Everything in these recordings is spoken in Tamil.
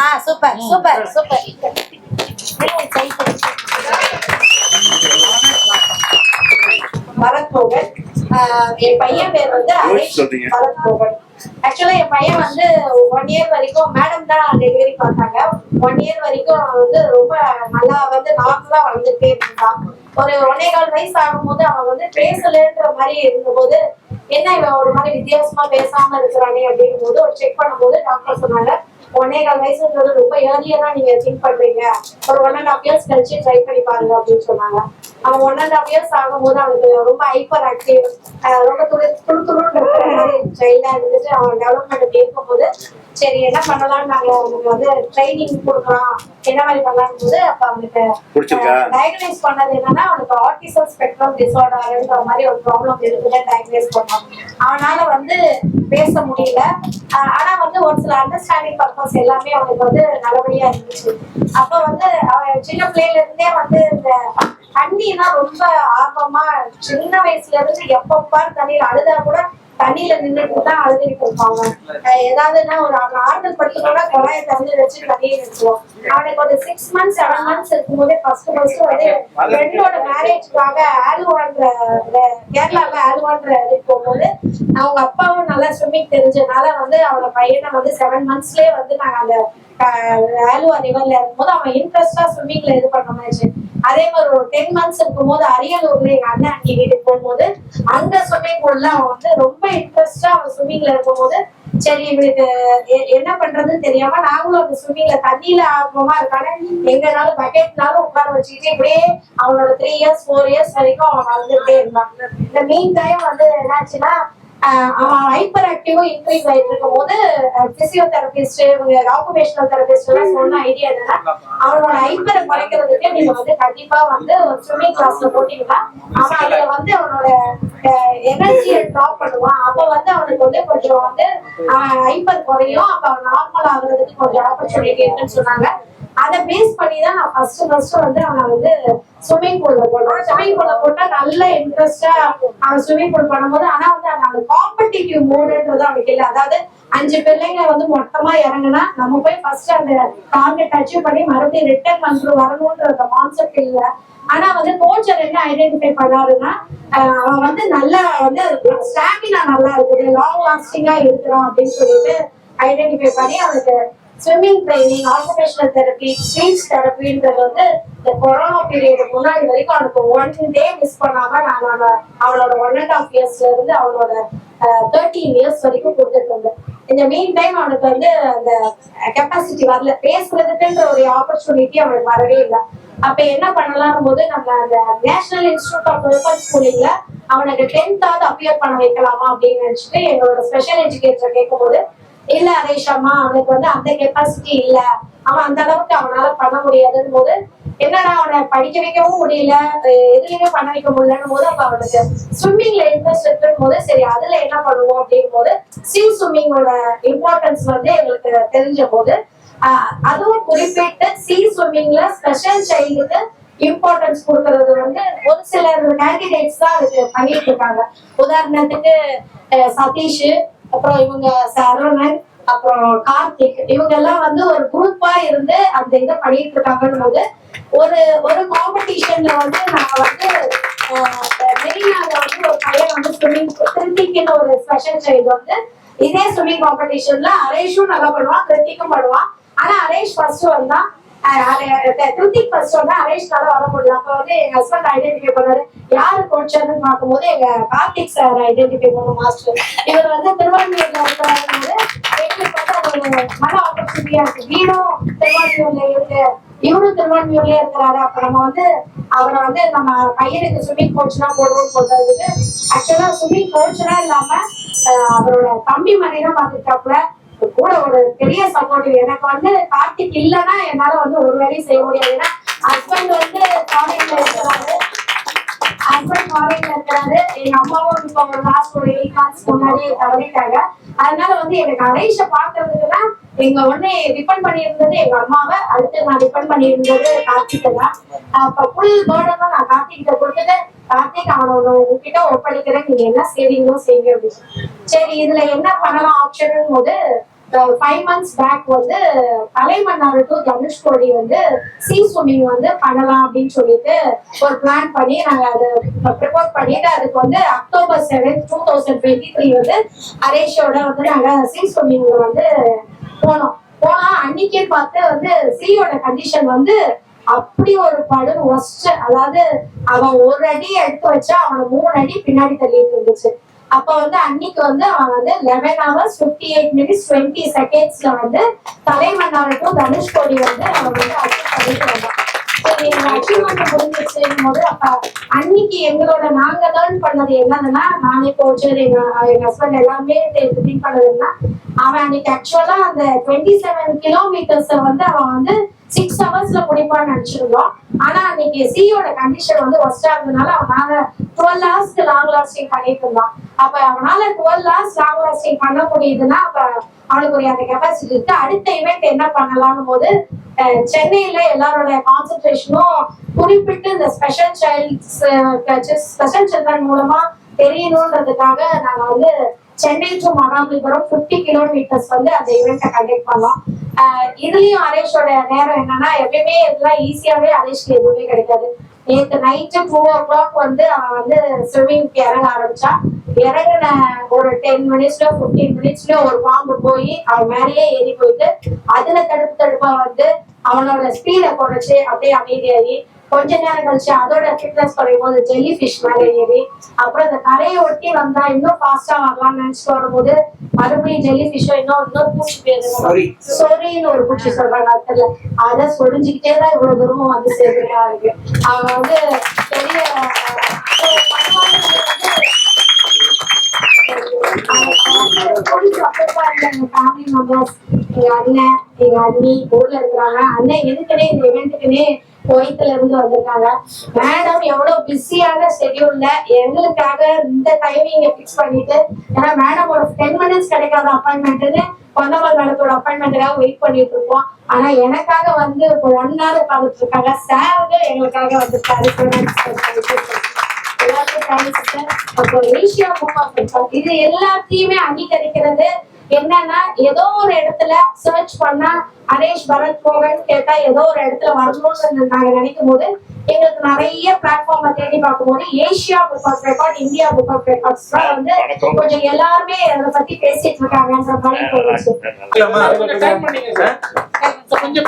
ஆ சூப்பர் சூப்பர் சூப்பர். பரத் மோகன் ஆஹ் என் பையன் பேர் வந்து ஹரிஷ் சொல்றீங்க. பரத் மோகன் ஆக்சுவலா என் பையன் வந்து ஒன் இயர் வரைக்கும் மேடம் தான் டெலிவரி பார்த்தாங்க. ஒன் இயர் வரைக்கும் அவன் வந்து ரொம்ப நல்லா வந்து நார்மலா வளர்ந்துட்டே இருந்தான். ஒரு ஒன்னே கால் வயசு ஆகும்போது அவன் வந்து பேசலன்ற மாதிரி இருந்தபோது என்ன இவன் ஒரு மாதிரி வித்தியாசமா பேசாம இருக்கிறானே அப்படிங்கும் போது ஒரு செக் பண்ணும்போது டாக்டர் சொன்னாங்க ஒன்னே கால் வயசுன்றது ரொம்ப ஏர்லியா தான் நீங்க திங்க் பண்றீங்க. ஒரு ஒன் அண்ட் ஹாஃப் இயர்ஸ் கழிச்சு ட்ரை பண்ணி பாருங்க அப்படின்னு சொன்னாங்க. அவன் ஒன் அண்ட் ஹாஃப் இயர்ஸ் ஆகும்போது அவனுக்கு ரொம்ப ஹைப்பர் ஆக்டிவ் ரொம்ப துளி துளு இருக்கிற மாதிரி இருந்துட்டு அவன் டெவலப்மெண்ட் இருக்கும்போது சரி என்ன பண்ணலாம்னு நாங்க அவனுக்கு வந்து ட்ரைனிங் கொடுக்கலாம். என்ன மாதிரி பண்ணலாம் போது அப்ப அவனுக்கு? டயக்னைஸ் பண்ணது என்னன்னா அவனுக்கு ஆட்டிசம் ஸ்பெக்ட்ரம் டிசார்டர்ன்ற மாதிரி ஒரு ப்ராப்ளம் இருக்குன்னு டயக்னைஸ் பண்ணோம். அவனால வந்து பேச முடியல. ஆனா வந்து ஒரு சில அண்டர்ஸ்டாண்டிங் பர்பஸ் எல்லாமே அவனுக்கு வந்து நல்லபடியா இருந்துச்சு. அப்ப வந்து அவன் சின்ன பிள்ளையில இருந்தே வந்து இந்த தண்ணினா ரொம்ப ஆர்வமா சின்ன வயசுல இருந்து எப்ப பாரு தண்ணியில அழுதா கூட தண்ணியில நின்றுட்டு தான் அழுதுட்டு இருப்பாங்க. ஏதாவதுன்னா ஒரு அவன் ஆறுதல் படுத்தணும்னா குழாயை தண்ணி வச்சு தண்ணியை நிறுத்துவோம் அவனுக்கு ஒரு சிக்ஸ் மந்த்ஸ் செவன் மந்த்ஸ் இருக்கும்போதே ஃபர்ஸ்ட் ஃபர்ஸ்ட் வந்து ஃப்ரெண்டோட மேரேஜ்க்காக ஆல்வான்ற கேரளால ஆல்வான்ற இதுக்கு போகும்போது அவங்க அப்பாவும் நல்லா ஸ்விம்மிங் தெரிஞ்சதுனால வந்து அவனோட பையனை வந்து செவன் மந்த்ஸ்லயே வந்து நாங்க அந்த ஆலுவா ரிவர்ல இருக்கும்போது அவன் இன்ட்ரெஸ்டா ஸ்விம்மிங்ல இது பண்ண மாதிரி அதே மாதிரி ஒரு டென் மந்த்ஸ் இருக்கும்போது அரியலூர்ல எங்க அண்ணன் அண்ணி வீட்டுக்கு போகும்போது அங்க ஸ்விம்மிங் பூல்ல அவன் வந்து ரொம்ப இன்ட்ரெஸ்டா அவன் ஸ்விம்மிங்ல இருக்கும்போது சரி இவனுக்கு எ- என்ன பண்றதுன்னு தெரியாம நாங்களும் அந்த ஸ்விம்மிங்ல தண்ணியில ஆர்வமா இருக்கானே எங்கனாலும் பக்கெட்னாலும் உட்கார வச்சுக்கிட்டு இப்படியே அவனோட த்ரீ இயர்ஸ் ஃபோர் இயர்ஸ் வரைக்கும் அவன் வளர்ந்துட்டே இருந்தான். இந்த மீன் டைம் வந்து என்னாச்சுன்னா அவன் ஹைப்பர் ஆக்டிவா இன்க்ரீஸ் ஆயிட்டு இருக்கும் போது பிசியோதெரபிஸ்ட் இவங்க ஆக்குபேஷனல் தெரபிஸ்ட் எல்லாம் சொன்ன ஐடியா என்னன்னா அவனோட ஹைப்பரை குறைக்கிறதுக்கு நீங்க வந்து கண்டிப்பா வந்து ஸ்விம்மிங் கிளாஸ்ல போட்டீங்கன்னா அவன் அதுல வந்து அவனோட எனர்ஜியை ட்ராப் பண்ணுவான். அப்ப வந்து அவனுக்கு வந்து கொஞ்சம் வந்து ஹைப்பர் குறையும். அப்ப அவன் நார்மல் ஆகுறதுக்கு கொஞ்சம் ஆப்பர்ச்சுனிட்டி இருக்குன்னு சொன்னாங்க. அதை பேஸ் பண்ணி தான் நான் ஃபர்ஸ்ட் ஃபர்ஸ்ட் வந்து அவனை வந்து ஸ்விம்மிங் பூல்ல போடுறோம் ஸ்விம்மிங் பூல்ல போட்டா நல்ல இன்ட்ரெஸ்டா அவன் ஸ்விம்மிங் பூல் பண்ணும்போது ஆனா வந்து அந்த காம்படிட்டிவ் மோடுன்றது அவனுக்கு இல்லை. அதாவது அஞ்சு பிள்ளைங்க வந்து மொத்தமா இறங்குனா நம்ம போய் ஃபர்ஸ்ட் அந்த டார்கெட் அச்சீவ் பண்ணி மறுபடியும் ரிட்டர்ன் வந்து வரணும்ன்ற அந்த கான்செப்ட் இல்ல. ஆனா வந்து கோச்சர் என்ன ஐடென்டிஃபை பண்ணாருன்னா அவன் வந்து நல்லா வந்து ஸ்டாமினா நல்லா இருக்குது லாங் லாஸ்டிங்கா இருக்கிறான் அப்படின்னு சொல்லிட்டு ஐடென்டிஃபை பண்ணி அவனுக்கு swimming training occupational therapy speech தெரப்பின்றது வந்து இந்த கொரோனா பீரியட் முன்னாடி வரைக்கும் அவனுக்கு ஒன் டே மிஸ் பண்ணாம நான் அவளோட ஒன் அண்ட் ஆஃப் இயர்ஸ்ல இருந்து அவளோட தேர்ட்டீன் இயர்ஸ் வரைக்கும் கொடுத்துட்டு இருந்தேன். இந்த மீன் டைம் அவனுக்கு வந்து அந்த கெப்பாசிட்டி வரல. பேசுறதுக்குன்ற ஒரு ஆப்பர்ச்சுனிட்டி அவனுக்கு வரவே இல்லை. அப்ப என்ன பண்ணலாம் போது நம்ம அந்த நேஷனல் இன்ஸ்டியூட் ஆஃப் ஓப்பன் ஸ்கூலிங்ல அவனுக்கு டென்த்தாவது அப்பியர் பண்ண வைக்கலாமா அப்படின்னு நினைச்சிட்டு எங்களோட ஸ்பெஷல் எஜுகேட்டர் கேட்கும்போது இல்ல ரேஷாமா அவனுக்கு வந்து அந்த கெப்பாசிட்டி இல்ல. அவன் அந்த அளவுக்கு அவனால பண்ண முடியாதுன்னு போது என்னடா அவனை படிக்க வைக்கவும் முடியல எதுலயுமே பண்ண வைக்க முடியலன்னு போது அப்ப அவனுக்கு ஸ்விம்மிங்ல இன்ட்ரெஸ்ட் இருக்குன்னு போது சரி அதுல என்ன பண்ணுவோம் அப்படிங்கும் போது சிவ் ஸ்விம்மிங்கோட இம்பார்ட்டன்ஸ் வந்து எங்களுக்கு தெரிஞ்ச போது அதுவும் குறிப்பிட்டு சி ஸ்விம்மிங்ல ஸ்பெஷல் சைல்டுக்கு இம்பார்ட்டன்ஸ் கொடுக்கறது வந்து ஒரு சிலர் கேண்டிடேட்ஸ் தான் அதுக்கு பண்ணிட்டு இருக்காங்க. உதாரணத்துக்கு சதீஷ் அப்புறம் இவங்க சரவணன் அப்புறம் கார்த்திக் இவங்க எல்லாம் வந்து ஒரு குரூப்பா இருந்து அந்த இதை பண்ணிட்டு இருக்காங்கன்னு போது ஒரு ஒரு காம்படிஷன்ல வந்து நான் வந்து மெரினால வந்து ஒரு பையன் வந்து ஸ்விம்மிங் கிருத்திக்னு ஒரு ஸ்பெஷல் சைல்டு வந்து இதே ஸ்விம்மிங் காம்படிஷன்ல அரேஷும் நல்லா பண்ணுவான் கிருத்திக்கும் பண்ணுவான். ஆனா அரேஷ் ஃபர்ஸ்ட் வந்தான். திருப்தி ஃபர்ஸ்ட் வந்தா அரேஷ் வர முடியல அப்ப வந்து எங்க ஹஸ்பண்ட் ஐடென்டிஃபை பண்ணாரு யாரு கோச்சர்னு பார்க்கும்போது எங்க கார்த்திக் சார் ஐடென்டிஃபை பண்ண மாஸ்டர் இவர் வந்து திருவாரூர்ல இருக்கிறாரு எங்களுக்கு வந்து ஒரு மன ஆப்பர்ச்சுனிட்டியா இருக்கு. வீடும் திருவாரூர்ல இருக்கு. இவரும் திருவாரூர்லயே இருக்கிறாரு. அப்ப நம்ம வந்து அவரை வந்து நம்ம பையனுக்கு ஸ்விம்மிங் கோச்னா போடுவோம் போடுறதுக்கு ஆக்சுவலா ஸ்விம்மிங் கோச்னா இல்லாம அவரோட தம்பி மாதிரி தான் பாத்துட்டாப்ல கூட ஒரு பெரிய சப்போர்ட்டிவ் எனக்கு வந்து கார்த்திக் இல்லைன்னா என்னால வந்து ஒரு வேலையும் செய்ய முடியாது. ஏன்னா ஹஸ்பண்ட் வந்து ஃபாரின்ல இருக்கிறாரு. ஹஸ்பண்ட் ஃபாரின்ல இருக்கிறாரு. எங்க அம்மாவும் இப்போ ஒரு லாஸ்ட் ஒரு எயிட் மந்த்ஸ் முன்னாடி தவறிட்டாங்க. அதனால வந்து எனக்கு அரைஷ பாக்குறதுக்கு எங்க ஒண்ணு டிபெண்ட் பண்ணியிருந்தது எங்க அம்மாவை. அடுத்து நான் டிபெண்ட் பண்ணியிருந்தது கார்த்திகை தான். அப்ப ஃபுல் பேர்டன் நான் கார்த்திகிட்ட கொடுத்துட்டு கார்த்திக் அவனோட உங்ககிட்ட ஒப்படைக்கிறேன். நீங்க என்ன செய்வீங்களோ செய்வீங்க அப்படின்னு சரி இதுல என்ன பண்ணலாம்? ஆப்ஷன் போது ஃபைவ் மந்த்ஸ் பேக் வந்து கலைமன்னார் டு தனுஷ்கோடி வந்து சீ ஸ்விம்மிங் வந்து பண்ணலாம் அப்படின்னு சொல்லிட்டு ஒரு பிளான் பண்ணி நாங்க அதை ப்ரிப்பேர் பண்ணிட்டு அதுக்கு வந்து October seven two thousand twenty three வந்து அரேஷோட வந்து நாங்க சீ ஸ்விம்மிங்ல வந்து போனோம். போனா அன்னைக்கே பார்த்து வந்து சீயோட கண்டிஷன் வந்து அப்படி ஒரு படு ஒஸ்ட் அதாவது அவன் ஒரு அடி எடுத்து வச்சா அவனை மூணு அடி பின்னாடி தள்ளிட்டு இருந்துச்சு. அப்ப வந்து அன்னைக்கு வந்து அவன் வந்து eleven hours fifty eight minutes twenty செகண்ட்ஸ்ல வந்து தலைமன்னாருக்கும் தனுஷ்கோடி வந்து அவன் வந்து அச்சீவ் பண்ணிட்டு வந்தான். சரி எங்க அச்சீவ்மெண்ட் முடிஞ்சிச்சுங்கும் போது அப்ப அன்னைக்கு எங்களோட நாங்க லேர்ன் பண்ணது என்னதுன்னா நானே கோச்சர் எங்க எங்க ஹஸ்பண்ட் எல்லாமே திங்க் பண்ணதுன்னா அவன் அன்னைக்கு ஆக்சுவலா அந்த டுவெண்ட்டி செவன் கிலோமீட்டர்ஸ் வந்து அவன் வந்து சிக்ஸ் ஹவர்ஸ்ல முடிப்பான்னு நினைச்சிருந்தோம். ஆனா அன்னைக்கு சியோட கண்டிஷன் வந்து ஒஸ்டா இருந்ததுனால அவனால டுவெல் ஹவர்ஸ்க்கு லாங் லாஸ்டிங் பண்ணிட்டு இருந்தான். அப்ப அவனால டுவெல் ஹவர்ஸ் லாங் லாஸ்டிங் பண்ண முடியுதுன்னா அப்ப அவனுக்குரிய அந்த கெப்பாசிட்டி இருக்கு. அடுத்த இவெண்ட் என்ன பண்ணலாம்னு போது சென்னையில எல்லாரோட கான்சென்ட்ரேஷனும் குறிப்பிட்டு இந்த ஸ்பெஷல் சைல்ட்ஸ் ஸ்பெஷல் சில்ட்ரன் மூலமா தெரியணுன்றதுக்காக நாங்க வந்து சென்னை டு மகாபலிபுரம் 50 கிலோமீட்டர்ஸ் வந்து அந்த இவெண்ட்டை கண்டக்ட் பண்ணோம். இதுலயும் அரேஷோட நேரம் என்னன்னா எப்பயுமே இதெல்லாம் ஈஸியாவே அரேஷ்க்கு எதுவுமே கிடைக்காது. நேற்று நைட்டு டூ ஓ கிளாக் வந்து அவன் வந்து ஸ்விம்மிங்க்கு இறங்க ஆரம்பிச்சா. இறங்கின ஒரு டென் மினிட்ஸ்ல ஃபிஃப்டீன் மினிட்ஸ்ல ஒரு பாம்பு போய் அவன் மேலேயே ஏறி போயிட்டு அதுல தடுப்பு தடுப்பா வந்து அவனோட ஸ்பீடை குறைச்சு அப்படியே அமைதியாகி கொஞ்ச நேரம் கழிச்சு அதோட ஃபிட்னஸ் குறையும் போது ஜெல்லி ஃபிஷ் மேலே ஏறி அப்புறம் இந்த கரையை ஒட்டி வந்தா இன்னும் ஃபாஸ்டா வரலாம்னு நினைச்சிட்டு வரும்போது மறுபடியும் ஜெல்லி ஃபிஷ்ஷோ இன்னும் இன்னும் பூச்சி Sorry. சொரின்னு ஒரு பூச்சி சொல்றாங்க அதுல அத சொரிஞ்சுக்கிட்டே தான் இவ்வளவு தூரமும் வந்து சேர்ந்துட்டா இருக்கு அவன் வந்து பெரிய ஃபேமிலி மெம்பர்ஸ் எங்க அண்ணன் எங்க அண்ணி ஊர்ல இருக்கிறாங்க அண்ணன் எதுக்குனே இந்த இவெண்ட்டுக்குனே குவைத்துல இருந்து வந்திருக்காங்க. மேடம் எவ்வளவு பிஸியான ஷெடியூல்ல எங்களுக்காக இந்த டைமிங் ஃபிக்ஸ் பண்ணிட்டு ஏன்னா மேடம் ஒரு டென் மினிட்ஸ் கிடைக்காத அப்பாயின்மெண்ட்னு பொன்னமல் மேடத்தோட அப்பாயின்மெண்ட்டுக்காக வெயிட் பண்ணிட்டு இருப்போம் ஆனா எனக்காக வந்து இப்போ ஒன் ஹவர் உட்காந்துட்டு இருக்காங்க. சார் எங்களுக்காக வந்திருக்காரு. எல்லாருக்கும் தேங்க்ஸ் அப்போ ஏசியா மூவ் இது எல்லாத்தையுமே அங்கீகரிக்கிறது என்னன்னா ஏதோ ஒரு இடத்துல சர்ச் பண்ணா ஹரேஷ் பரத் மோகன் கேட்டா ஏதோ ஒரு இடத்துல வரணும்னு நாங்க நினைக்கும் போது எங்களுக்கு நிறைய பிளாட்ஃபார்ம தேடி பார்க்கும்போது Asia book of record India book of records தான் வந்து கொஞ்சம் எல்லாருமே அதை பத்தி பேசிட்டு இருக்காங்கன்ற மாதிரி தோணுச்சு. கொஞ்சம்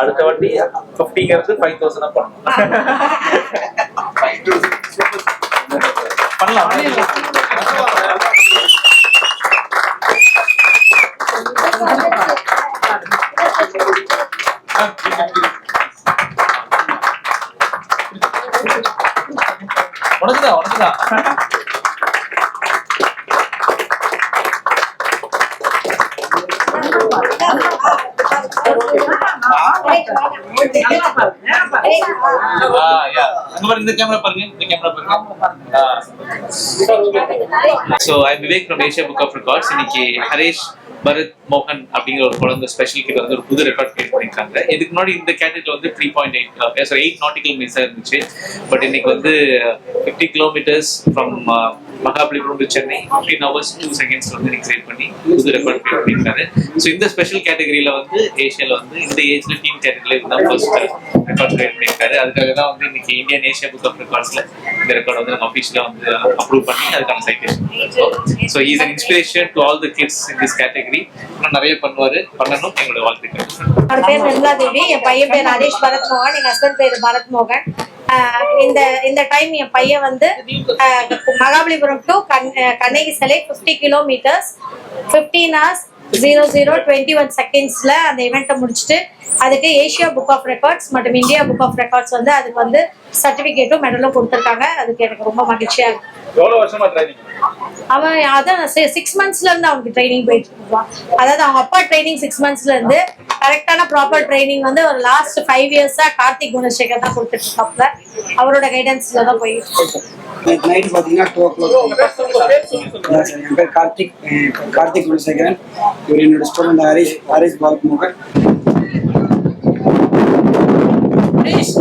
அடுத்த வாட்டி ஃபிஃப்டிங்கிறது ஃபைவ் தௌசண்ட் பண்ணலாம் பண்ணலாம் அங்க பாருங்க இந்த கேமரா பாருங்க இந்த கேமரா பாருங்க so I Vivek from Asia book of records இன்னைக்கு ஹரேஷ் பரத் மோகன் அப்படிங்கிற ஒரு குழந்தை ஸ்பெஷல் கிட்ட வந்து ஒரு புது ரெக்கார்ட் கிரியேட் பண்ணியிருக்காங்க. இதுக்கு முன்னாடி இந்த கேட்டகரியில் வந்து three point eight sorry eight nautical miles இருந்துச்சு. பட் இன்னைக்கு வந்து fifty kilometres from Mahabalipuram to Chennai fifteen hours two seconds வந்து எனக்கு கிரியேட் பண்ணி புது ரெக்கார்ட் கிரியேட் பண்ணியிருக்காரு. ஸோ இந்த ஸ்பெஷல் கேட்டகரியில் வந்து ஏஷியாவில் வந்து இந்த ஏஜ்ல டீம் கேட்டகரியில் இதுதான் ஃபர்ஸ்ட் ரெக்கார்ட் கிரியேட் பண்ணியிருக்காரு. அதுக்காக தான் வந்து இன்னைக்கு இந்தியன் ஏஷியா புக் ஆஃப் ரெக்கார்ட்ஸ்ல இந்த ரெக்கார்ட் வந்து நம்ம அஃபிஷியலாக வந்து அப்ரூவ் பண்ணி அதுக்கான citation so is an inspiration to all the kids in this category இன்னும் நிறைய பண்ணுவாரு. பண்ணணும். எங்களோட வாழ்த்துக்கள். என் பையன் பேர் ஹரீஷ் பரத் மோகன் ஹஸ்பண்ட் பேர் பரத் மோகன் இந்த இந்த டைம் என் பையன் வந்து மகாபலிபுரம் டு கண் கண்ணகி சிலை fifty kilometres fifteen hours zero zero twenty one செகண்ட்ஸில் அந்த இவெண்ட்டை முடிச்சுட்டு அதுக்கு ஏஷியா புக் ஆஃப் ரெக்கார்ட்ஸ் மற்றும் இந்தியா புக் ஆஃப் ரெக்கார்ட்ஸ் வந்து அதுக்கு வந்து சர்டிஃபிகேட்டும் மெடலும் கொடுத்துருக்காங்க. அதுக்கு எனக்கு ரொம்ப மகிழ்ச்சியாக இருக்கு. எவ்வளவு வருஷமா ட்ரைனிங் அவன் அதான் சிக்ஸ் மந்த்ஸ்ல இருந்து அவனுக்கு ட்ரைனிங் போயிட்டு இருக்கான் அதாவது அவங்க அப்பா ட்ரைனிங் சிக்ஸ் மந்த்ஸ்ல இருந்து கரெக்டான ப்ராப்பர் ட்ரைனிங் வந்து ஒரு லாஸ்ட் ஃபைவ் இயர்ஸா கார்த்திக் குணசேகர் தான் கொடுத்துட்டு இருக்காப்ல அவரோட கைடன்ஸ்ல தான் போயிட்டு நைட்டு பார்த்தீங்கன்னா டூ ஓ கிளாக் என் பேர் கார்த்திக் கார்த்திக் குணசேகரன். இவர் என்னோட ஸ்டூடெண்ட் ஹரிஷ் ஹரிஷ் பாலகுமார் ஹரீஷ்.